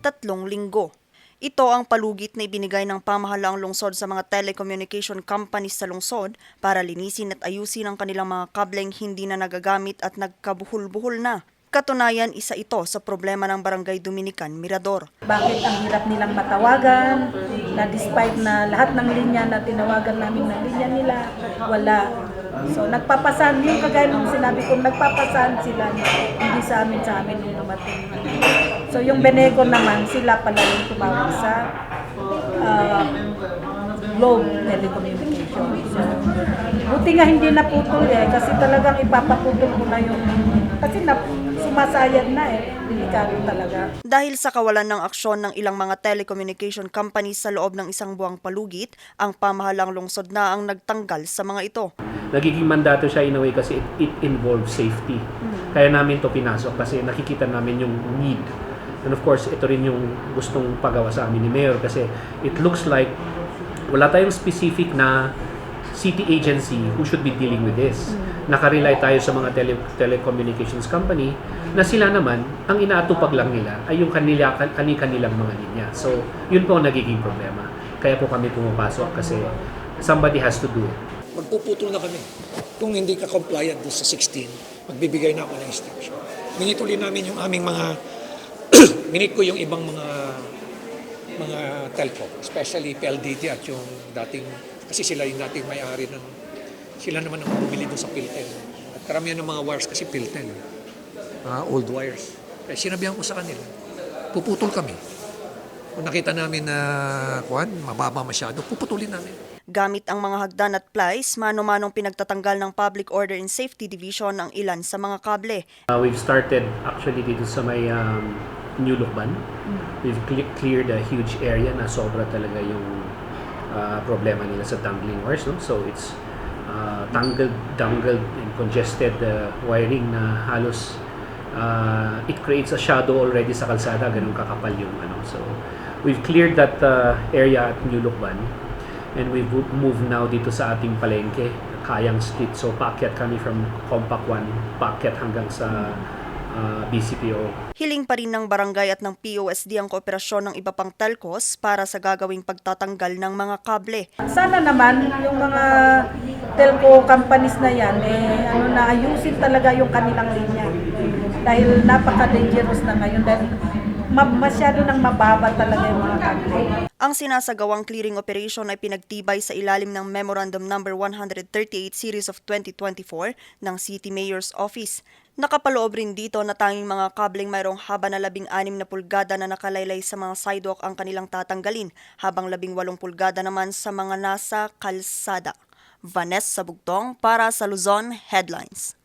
tatlong linggo. Ito ang palugit na ibinigay ng pamahalaang lungsod sa mga telecommunication companies sa lungsod para linisin at ayusin ang kanilang mga kableng hindi na nagagamit at nagkabuhol-buhol na. Katunayan, isa ito sa problema ng Barangay Dominican Mirador. bakit ang hirap nilang matawagan, na despite na lahat ng linya na tinawagan namin ng linya nila, wala. So nagpapasan, yung kagaya nung sinabi ko, nagpapasan sila, hindi sa amin, sa amin nung dumating. So yung Benego naman, sila pala yung tumawag sa uh, Globe Telecommunication. So, buti nga hindi naputol eh, kasi talagang ipapaputol ko na yung, kasi na, sumasayad na eh, talaga. Dahil sa kawalan ng aksyon ng ilang mga telecommunication companies sa loob ng isang buwang palugit, ang pamahalang lungsod na ang nagtanggal sa mga ito. Nagiging mandato siya in a way kasi it, it involves safety. Kaya namin to pinasok kasi nakikita namin yung need. And of course, ito rin yung gustong pagawa sa amin ni Mayor kasi it looks like wala tayong specific na city agency who should be dealing with this. Nakarely tayo sa mga tele- telecommunications company na sila naman, ang inaatupag lang nila ay yung kanila, kani-kanilang mga linya. So, yun po ang nagiging problema. Kaya po kami pumapasok kasi somebody has to do it. Magpuputol na kami. Kung hindi ka compliant doon sa 16, magbibigay na ako ng instruction. Minituloy namin yung aming mga, minit ko yung ibang mga mga telco, especially PLDT at yung dating, kasi sila yung dating may-ari ng, sila naman ang bumili doon sa Pilten. At karamihan ng mga wires kasi Pilten, mga old wires. Kaya sinabihan ko sa kanila, puputol kami. Kung nakita namin na, kuhan, mababa masyado, puputulin namin. Gamit ang mga hagdan at plies, mano-manong pinagtatanggal ng Public Order and Safety Division ang ilan sa mga kable. Uh, we've started actually dito sa may um, New Lukban. We've cle- cleared a huge area na sobra talaga yung uh, problema nila sa dangling wires. No? So it's uh, tangled, dangled and congested uh, wiring na halos uh, it creates a shadow already sa kalsada, ganun kakapal yung ano. So we've cleared that uh, area at New Lukban and we've mo- moved now dito sa ating palengke, Kayang Street. So paakyat kami from Compact 1, paakyat hanggang sa uh, BCPO. Hiling pa rin ng barangay at ng POSD ang kooperasyon ng iba pang telcos para sa gagawing pagtatanggal ng mga kable. Sana naman yung mga telco companies na yan, eh, ano na, ayusin talaga yung kanilang linya. Dahil napaka-dangerous na ngayon. Dahil ma- masyado nang mababa talaga yung mga kable. Ang sinasagawang clearing operation ay pinagtibay sa ilalim ng Memorandum Number 138 Series of 2024 ng City Mayor's Office. Nakapaloob rin dito na tanging mga kableng mayroong haba na 16 na pulgada na nakalaylay sa mga sidewalk ang kanilang tatanggalin, habang 18 pulgada naman sa mga nasa kalsada. Vanessa Bugtong para sa Luzon Headlines.